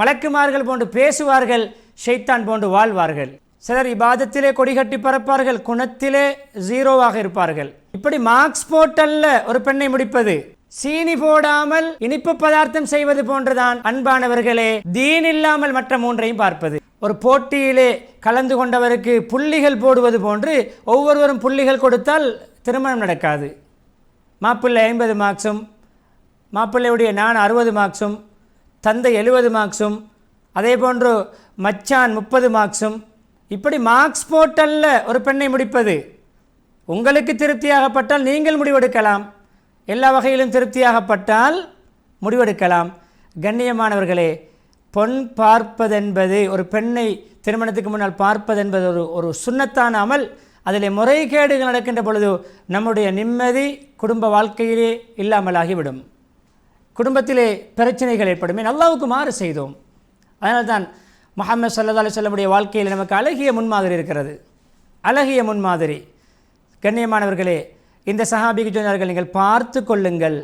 மலக்குமார்கள் போன்று பேசுவார்கள் ஷைத்தான் போன்று வாழ்வார்கள். சிலர் இபாதத்திலே கொடிகட்டி பறப்பார்கள் குணத்திலே ஜீரோவாக இருப்பார்கள். இப்படி மார்க்ஸ் போட்டல்ல ஒரு பெண்ணை முடிப்பது சீனி போடாமல் இனிப்பு பதார்த்தம் செய்வது போன்றுதான் அன்பானவர்களே தீன் இல்லாமல் மற்ற மூன்றையும் பார்ப்பது. ஒரு போட்டியிலே கலந்து கொண்டவருக்கு புள்ளிகள் போடுவது போன்று ஒவ்வொருவரும் புள்ளிகள் கொடுத்தால் திருமணம் நடக்காது. மாப்பிள்ளை ஐம்பது மார்க்ஸும் மாப்பிள்ளையுடைய நான் அறுபது மார்க்ஸும் தந்தை எழுபது மார்க்ஸும் அதே போன்று மச்சான் முப்பது மார்க்ஸும் இப்படி மார்க்ஸ் போட்டல்ல ஒரு பெண்ணை முடிப்பது. உங்களுக்கு திருப்தியாகப்பட்டால் நீங்கள் முடிவெடுக்கலாம். எல்லா வகையிலும் திருப்தியாகப்பட்டால் முடிவெடுக்கலாம். கண்ணியமானவர்களே பொன் பார்ப்பதென்பது ஒரு பெண்ணை திருமணத்துக்கு முன்னால் பார்ப்பதென்பது ஒரு ஒரு சுண்ணத்தான அமல். அதில் முறைகேடுகள் நடக்கின்ற பொழுது நம்முடைய நிம்மதி குடும்ப வாழ்க்கையிலே இல்லாமலாகிவிடும். குடும்பத்திலே பிரச்சனைகள் ஏற்படுமே. நல்லாவுக்கு மாறு செய்தோம். அதனால் தான் முகமது சல்லா அலுவலமுடைய வாழ்க்கையில் நமக்கு அழகிய முன்மாதிரி இருக்கிறது. அழகிய முன்மாதிரி. கண்ணியமானவர்களே இந்த சஹாபிக்கு சொன்னார்கள் நீங்கள் பார்த்து கொள்ளுங்கள்.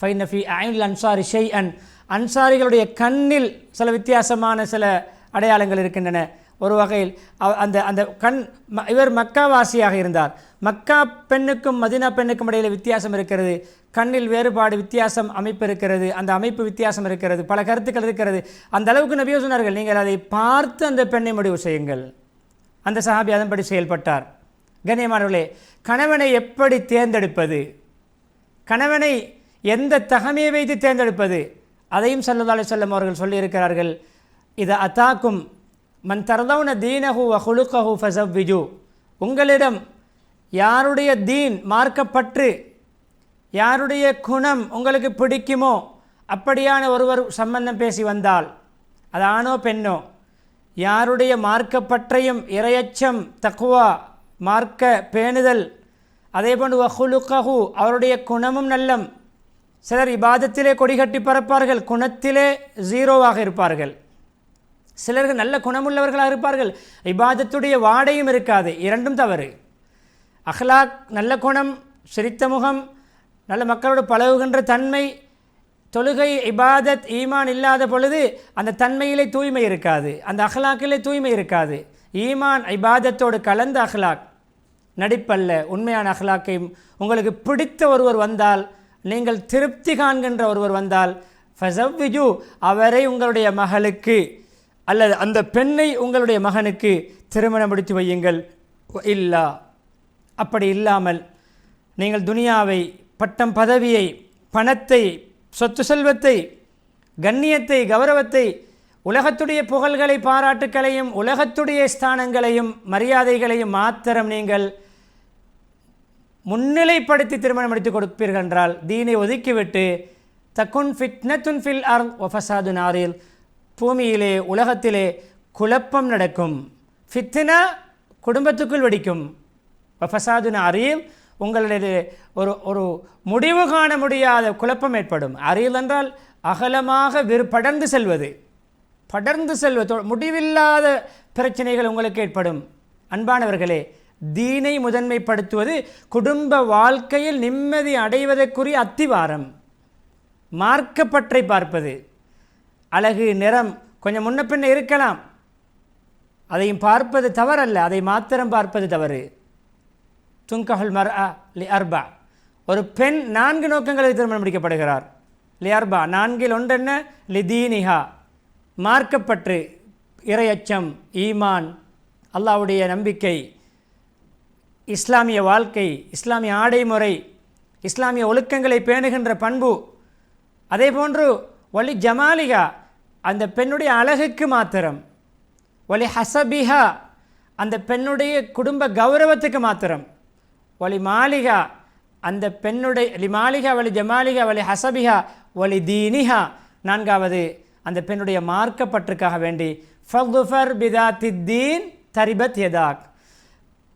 ஃபைனஃபி ஐனில் அன்சாரி ஷெய் அன் அன்சாரிகளுடைய கண்ணில் சில வித்தியாசமான சில அடையாளங்கள் இருக்கின்றன. ஒரு வகையில். அந்த அந்த கண் ம- இவர் மக்காவாசியாக இருந்தார். மக்கா பெண்ணுக்கும் மதினா பெண்ணுக்கும் இடையில் வித்தியாசம் இருக்கிறது. கண்ணில் வேறுபாடு வித்தியாசம் அமைப்பு இருக்கிறது. அந்த அமைப்பு வித்தியாசம் இருக்கிறது. பல கருத்துக்கள் இருக்கிறது. அந்த அளவுக்கு நபியோ சொன்னார்கள் நீங்கள் அதை பார்த்து அந்த பெண்ணை முடிவு செய்யுங்கள். அந்த சஹாபி அதன்படி செயல்பட்டார். கண்ணியமானவர்களே கணவனை எப்படி தேர்ந்தெடுப்பது? கணவனை எந்த தகமையை வைத்து தேர்ந்தெடுப்பது? அதையும் சல்லல்லாஹு செல்லும் அவர்கள் சொல்லியிருக்கிறார்கள். இதை அத்தாக்கும் மன் தரதவுன தீனஹு வ ஃபசவ்விஜு உங்களிடம் யாருடைய தீன் மார்க்கப்பற்று யாருடைய குணம் உங்களுக்கு பிடிக்குமோ அப்படியான ஒருவர் சம்பந்தம் பேசி வந்தால் அது ஆணோ பெண்ணோ யாருடைய மார்க்கப்பற்றையும் இரையச்சம் தக்குவா மார்க்க பேணுதல் அதேபோன்று வஹுலுக்கஹு அவருடைய குணமும் நல்லம். சிலர் இபாதத்திலே கொடிகட்டி பறப்பார்கள் குணத்திலே ஜீரோவாக இருப்பார்கள். சிலர்கள் நல்ல குணமுள்ளவர்களாக இருப்பார்கள். இபாதத்துடைய வாடையும் இருக்காது. இரண்டும் தவறு. அஹ்லாக் நல்ல குணம் சிரித்த முகம் நல்ல மக்களோடு பழகுகின்ற தன்மை தொழுகை இபாதத் ஈமான் இல்லாத பொழுது அந்த தன்மையிலே தூய்மை இருக்காது. அந்த அஹ்லாக்கிலே தூய்மை இருக்காது. ஈமான் இபாதத்தோடு கலந்த அஹ்லாக். நடிப்பல்ல. உண்மையான அஹ்லாக்கை உங்களுக்கு பிடித்த ஒருவர் வந்தால் நீங்கள் திருப்தி காண்கின்ற ஒருவர் வந்தால் ஃபசவ்விஜு அவரை உங்களுடைய மகளுக்கு அல்லது அந்த பெண்ணை உங்களுடைய மகனுக்கு திருமணம் முடித்து வையுங்கள். இல்லா. அப்படி இல்லாமல் நீங்கள் துனியாவை பட்டம் பதவியை பணத்தை சொத்து செல்வத்தை கண்ணியத்தை கௌரவத்தை உலகத்துடைய புகழ்களை பாராட்டுக்களையும் உலகத்துடைய ஸ்தானங்களையும் மரியாதைகளையும் மாத்திரம் நீங்கள் முன்னிலைப்படுத்தி திருமணம் முடித்து கொடுப்பீர்கள் என்றால் தீனை ஒதுக்கிவிட்டு தக்குன் ஃபிட்னத்துன் ஃபில் அர் ஒஃபசாது நாரில் பூமியிலே உலகத்திலே குழப்பம் நடக்கும். ஃபித்னா குடும்பத்துக்குள் வெடிக்கும். ஃபசாது அறியில் உங்களது ஒரு ஒரு முடிவு காண முடியாத குழப்பம் ஏற்படும். அறியல் என்றால் அகலமாக விரு படர்ந்து செல்வது. படர்ந்து செல்வது முடிவில்லாத பிரச்சனைகள் உங்களுக்கு ஏற்படும். அன்பானவர்களே தீனை முதன்மைப்படுத்துவது குடும்ப வாழ்க்கையில் நிம்மதி அடைவதற்குரிய அத்திவாரம். மார்க்கப்பற்றை பார்ப்பது. அழகு நிறம் கொஞ்சம் முன்ன பின்ன இருக்கலாம். அதையும் பார்ப்பது தவறல்ல. அதை மாத்திரம் பார்ப்பது தவறு. துங்கஹுல் மர் லி அர்பா. ஒரு பெண் நான்கு நோக்கங்களில் திருமணம் முடிக்கப்படுகிறார். லி அர்பா. நான்கில் ஒன்றென்ன? என்ன தீனிஹா. மார்க்கப்பற்று இறையச்சம் ஈமான் அல்லாவுடைய நம்பிக்கை இஸ்லாமிய வாழ்க்கை இஸ்லாமிய ஆடைமுறை இஸ்லாமிய ஒழுக்கங்களை பேணுகின்ற பண்பு. அதே போன்று ஒலி ஜமாலிகா அந்த பெண்ணுடைய அழகுக்கு மாத்திரம் ஒலி ஹசபிஹா அந்த பெண்ணுடைய குடும்ப கௌரவத்துக்கு மாத்திரம் ஒலி மாளிகா அந்த பெண்ணுடைய லி மாளிகா வலி ஜமாலிகா வலி ஹசபிஹா ஒலி தீனிஹா நான்காவது அந்த பெண்ணுடைய மார்க்கப்பற்றுக்காக வேண்டி ஃபகுஃபர் பிதாத்தி தீன் தரிபத் யதாக்.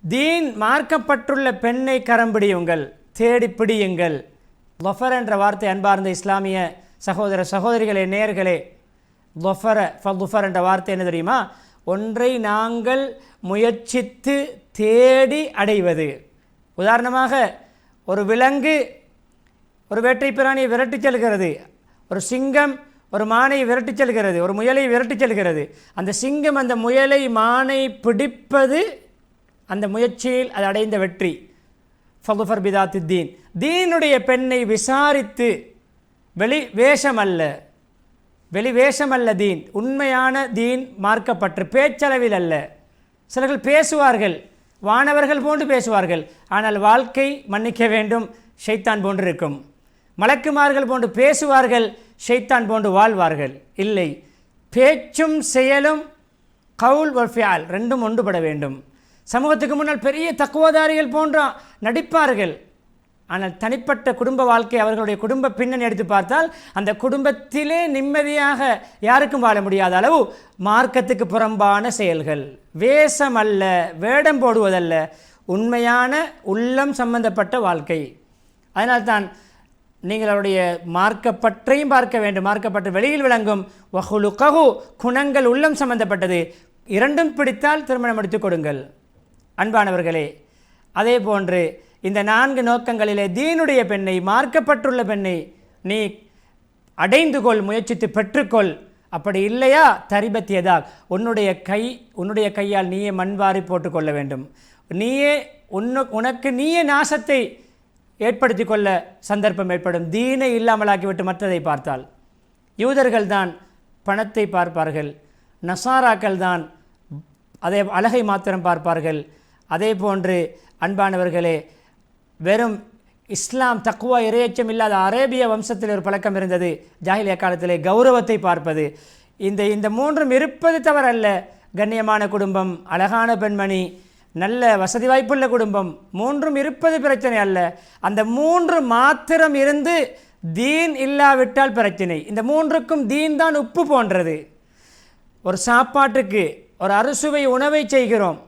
தீன் மார்க்கப்பட்டுள்ள பெண்ணை கரம்பிடியுங்கள் தேடி பிடியுங்கள். லொஃபர் என்ற வார்த்தை அன்பார்ந்த இஸ்லாமிய சகோதர சகோதரிகளே நேர்களே லொஃபர ஃபகுஃபர் என்ற வார்த்தை என்ன தெரியுமா? ஒன்றை நாங்கள் முயற்சித்து தேடி அடைவது. உதாரணமாக ஒரு விலங்கு ஒரு வேட்டை பிராணியை விரட்டிச் செல்கிறது. ஒரு சிங்கம் ஒரு மானை விரட்டிச் செல்கிறது. ஒரு முயலை விரட்டிச் செல்கிறது. அந்த சிங்கம் அந்த முயலை மானை பிடிப்பது அந்த முயற்சியில் அது அடைந்த வெற்றி. ஃபகுஃபர் பிதாத்து தீன். தீனுடைய பெண்ணை விசாரித்து வெளி வேஷம் அல்ல வெளிவேஷம் அல்ல தீன் உண்மையான தீன் மார்க்கப்பற்று பேச்சளவில் அல்ல. சிலர்கள் பேசுவார்கள் வானவர்கள் போன்று பேசுவார்கள் ஆனால் வாழ்க்கை மன்னிக்க வேண்டும் ஷைத்தான் போன்று இருக்கும். மலக்குமார்கள் போன்று பேசுவார்கள் ஷைத்தான் போன்று வாழ்வார்கள். இல்லை பேச்சும் செயலும் கவுல் ஒஃபியால் ரெண்டும் ஒன்றுபட வேண்டும். சமூகத்துக்கு முன்னால் பெரிய தக்குவதாரிகள் போன்ற நடிப்பார்கள். ஆனால் தனிப்பட்ட குடும்ப வாழ்க்கை அவர்களுடைய குடும்ப பின்னணி எடுத்து பார்த்தால் அந்த குடும்பத்திலே நிம்மதியாக யாருக்கும் வாழ முடியாத அளவு மார்க்கத்துக்கு புறம்பான செயல்கள். வேஷம் அல்ல வேடம் போடுவதல்ல. உண்மையான உள்ளம் சம்பந்தப்பட்ட வாழ்க்கை. அதனால்தான் நீங்கள் அவருடைய மார்க்கப்பற்றையும் பார்க்க வேண்டும். மார்க்கப்பற்று வெளியில் விளங்கும். வஹுலுகஹு குணங்கள் உள்ளம் சம்பந்தப்பட்டது. இரண்டும் பிடித்தால் திருமணம் எடுத்துக் கொடுங்கள். அன்பானவர்களே அதே போன்று இந்த நான்கு நோக்கங்களிலே தீனுடைய பெண்ணை மார்க்கப்பட்டுள்ள பெண்ணை நீ அடைந்து கொள் முயற்சித்து பெற்றுக்கொள். அப்படி இல்லையா? தரிபத்தியதால் உன்னுடைய கை உன்னுடைய கையால் நீயே மண்வாரி போட்டுக்கொள்ள வேண்டும். நீயே உன்னு உனக்கு நீயே நாசத்தை ஏற்படுத்தி கொள்ள சந்தர்ப்பம் ஏற்படும். தீனை இல்லாமலாக்கிவிட்டு மற்றதை பார்த்தால். யூதர்கள் தான் பணத்தை பார்ப்பார்கள். நசாராக்கள் தான் அதே அழகை மாத்திரம் பார்ப்பார்கள். அதே போன்று அன்பானவர்களே வெறும் இஸ்லாம் தக்குவா இரையச்சம் இல்லாத அரேபிய வம்சத்தில் ஒரு பழக்கம் இருந்தது. ஜாகிலிய காலத்திலே கௌரவத்தை பார்ப்பது. இந்த இந்த மூன்றும் இருப்பது தவறல்ல. கண்ணியமான குடும்பம் அழகான பெண்மணி நல்ல வசதி வாய்ப்புள்ள குடும்பம் மூன்றும் இருப்பது பிரச்சனை அல்ல. அந்த மூன்று மாத்திரம் இருந்து தீன் இல்லாவிட்டால் பிரச்சனை. இந்த மூன்றுக்கும் தீன் தான் உப்பு போன்றது. ஒரு சாப்பாட்டுக்கு ஒரு அறுசுவை உணவை செய்கிறோம்.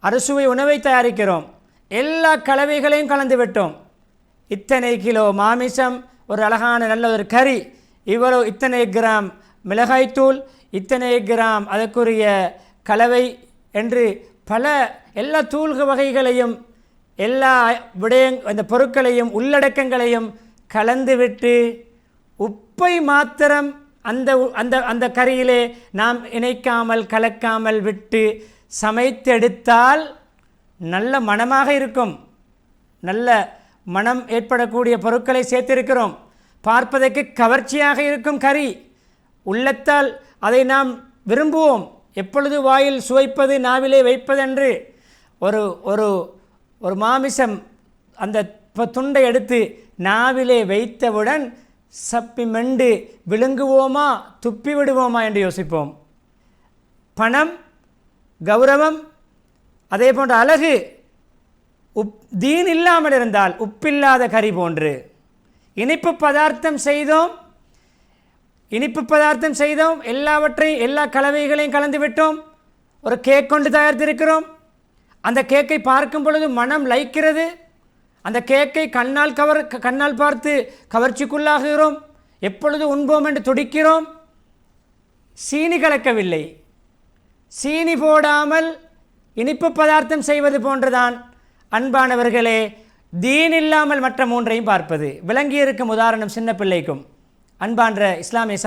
அறுசுவை உணவை தயாரிக்கிறோம். எல்லா கலவைகளையும் கலந்து விட்டோம். இத்தனை கிலோ மாமிசம் ஒரு அழகான நல்ல ஒரு கறி இவ்வளோ இத்தனை கிராம் மிளகாய்த்தூள் இத்தனை கிராம் அதற்குரிய கலவை என்று பல எல்லா தூள்க வகைகளையும் எல்லா விடயங் அந்த பொருட்களையும் உள்ளடக்கங்களையும் கலந்துவிட்டு உப்பை மாத்திரம் அந்த உ- அந்த அந்த கறியிலே நாம் இணைக்காமல் கலக்காமல் விட்டு சமைத்தெடுத்தால் நல்ல மணமாக இருக்கும். நல்ல மனம் ஏற்படக்கூடிய பொருட்களை சேர்த்திருக்கிறோம். பார்ப்பதற்கு கவர்ச்சியாக இருக்கும் கறி. உள்ளத்தால் அதை நாம் விரும்புவோம். எப்பொழுது வாயில் சுவைப்பது நாவிலே வைப்பதென்று ஒரு ஒரு ஒரு மாமிசம் அந்த துண்டை எடுத்து நாவிலே வைத்தவுடன் சப்பி மெண்டு விழுங்குவோமா துப்பி விடுவோமா என்று யோசிப்போம். பணம் கௌரவம் அதே போன்ற அழகு. உப் தீன் இல்லாமல் இருந்தால் உப்பில்லாத கறி போன்று. இனிப்பு பதார்த்தம் செய்தோம். இனிப்பு பதார்த்தம் செய்தோம். எல்லாவற்றையும் எல்லா கலவைகளையும் கலந்து விட்டோம். ஒரு கேக் கொண்டு தயாரித்திருக்கிறோம். அந்த கேக்கை பார்க்கும் பொழுது மனம் லைக்கிறது அந்த கேக்கை கண்ணால் கவர் கண்ணால் பார்த்து கவர்ச்சிக்குள்ளாகிறோம் எப்பொழுது உண்போம் என்று துடிக்கிறோம். சீனி கலக்கவில்லை. சீனி போடாமல் இனிப்பு பதார்த்தம் செய்வது போன்றுதான். அன்பானவர்களே தீன் இல்லாமல் மற்ற மூன்றையும் பார்ப்பது. விளங்கியிருக்கும் உதாரணம் சின்ன பிள்ளைக்கும். அன்பான்ற இஸ்லாமிய